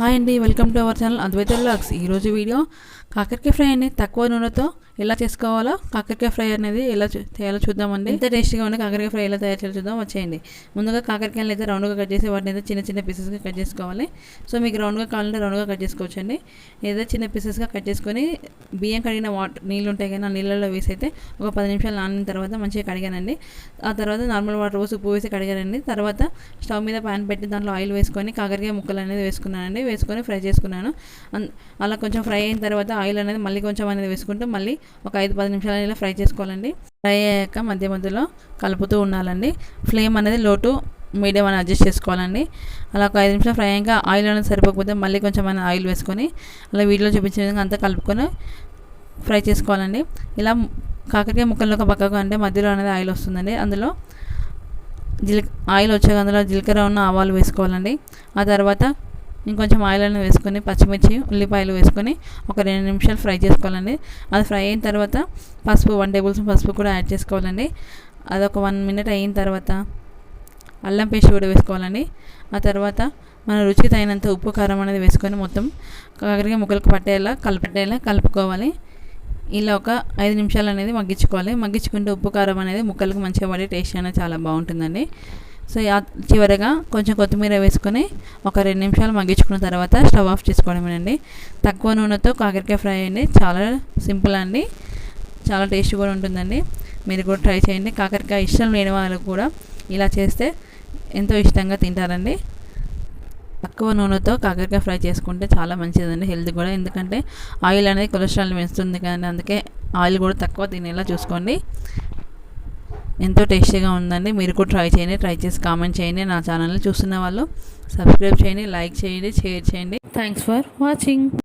Hi అండి welcome to our channel Advaita vlogs ఈరోజు video కాకరకాయ ఫ్రై అనేది తక్కువ నూనెతో ఎలా చేసుకోవాలో కాకరకాయ ఫ్రై అనేది ఎలా చేయాలో చూద్దామండి? ఎంత టేస్టీగా ఉండే కాకరకాయ ఫ్రై ఎలా తయారు చేయాలో చూద్దాం. వచ్చేయండి. ముందుగా కాకరకాయలు అయితే రౌండ్గా కట్ చేసి వాటిని అయితే చిన్న చిన్న పీసెస్గా కట్ చేసుకోవాలి. సో మీకు రౌండ్గా కావాలంటే రౌండ్గా కట్ చేసుకోవచ్చండి. ఏదో చిన్న పీసెస్గా కట్ చేసుకొని బియ్యం కడిగిన వాటర్ నీళ్ళు ఉంటాయి కానీ ఆ నీళ్ళలో వేసి అయితే ఒక పది నిమిషాలు నానిన తర్వాత మంచిగా కడిగానండి. ఆ తర్వాత నార్మల్ వాటర్ పోసి ఉప్పు వేసి కడిగానండి. తర్వాత స్టవ్ మీద ప్యాన్ పెట్టి దాంట్లో ఆయిల్ వేసుకొని కాకరకాయ ముక్కలు అనేది వేసుకున్నానండి. వేసుకొని ఫ్రై చేసుకున్నాను. అలా కొంచెం ఫ్రై అయిన తర్వాత ఆయిల్ అనేది మళ్ళీ కొంచెం అనేది వేసుకుంటూ మళ్ళీ ఒక ఐదు పది నిమిషాలు ఇలా ఫ్రై చేసుకోవాలండి. ఫ్రై అయ్యాక మధ్య మధ్యలో కలుపుతూ ఉండాలండి. ఫ్లేమ్ అనేది లోటు మీడియం అని అడ్జస్ట్ చేసుకోవాలండి. అలా ఒక ఐదు నిమిషాలు ఫ్రై అయ్యాక ఆయిల్ అనేది సరిపోకపోతే మళ్ళీ కొంచెం అనేది ఆయిల్ వేసుకొని అలా వీడియోలో చూపించిన విధంగా అంతా కలుపుకొని ఫ్రై చేసుకోవాలండి. ఇలా కాకరకాయ ముక్కల్లో ఒక పక్కకు అంటే మధ్యలో అనేది ఆయిల్ వస్తుందండి. అందులో జీల ఆయిల్ వచ్చాక అందులో జీలకర్ర ఉన్న ఆవాలు వేసుకోవాలండి. ఆ తర్వాత ఇంకొంచెం ఆయిల్ అనేది వేసుకొని పచ్చిమిర్చి ఉల్లిపాయలు వేసుకొని ఒక రెండు నిమిషాలు ఫ్రై చేసుకోవాలండి. అది ఫ్రై అయిన తర్వాత పసుపు వన్ టేబుల్ స్పూన్ పసుపు కూడా యాడ్ చేసుకోవాలండి. అది ఒక వన్ మినిట్ అయిన తర్వాత అల్లం పేస్ట్ కూడా వేసుకోవాలండి. ఆ తర్వాత మన రుచికి తగినంత ఉప్పు కారం అనేది వేసుకొని మొత్తం కాకరకాయ ముక్కలకు పట్టేలా కలిపెట్టేలా కలుపుకోవాలి. ఇలా ఒక ఐదు నిమిషాలు అనేది మగ్గించుకోవాలి. మగ్గించుకుంటే ఉప్పు కారం అనేది ముక్కలకు మంచిగా పడి టేస్ట్ అనేది చాలా బాగుంటుందండి. సో చివరిగా చివరగా కొంచెం కొత్తిమీర వేసుకొని ఒక రెండు నిమిషాలు మగ్గించుకున్న తర్వాత స్టవ్ ఆఫ్ చేసుకోవడమేనండి తక్కువ నూనెతో కాకరకాయ ఫ్రై అండి. చాలా సింపుల్ అండి. చాలా టేస్ట్ కూడా ఉంటుందండి. మీరు కూడా ట్రై చేయండి. కాకరకాయ ఇష్టం లేని వాళ్ళు కూడా ఇలా చేస్తే ఎంతో ఇష్టంగా తింటారండి. తక్కువ నూనెతో కాకరకాయ ఫ్రై చేసుకుంటే చాలా మంచిదండి హెల్త్ కూడా. ఎందుకంటే ఆయిల్ అనేది కొలెస్ట్రాల్ పెంచుతుంది కానీ అందుకే ఆయిల్ కూడా తక్కువ తినేలా చూసుకోండి. ఎంతో టేస్టీగా ఉందండి. మీరు కూడా ట్రై చేయండి. ట్రై చేసి కామెంట్ చేయండి. నా ఛానల్ని చూస్తున్న వాళ్ళు సబ్స్క్రైబ్ చేయండి లైక్ చేయండి షేర్ చేయండి. Thanks for watching.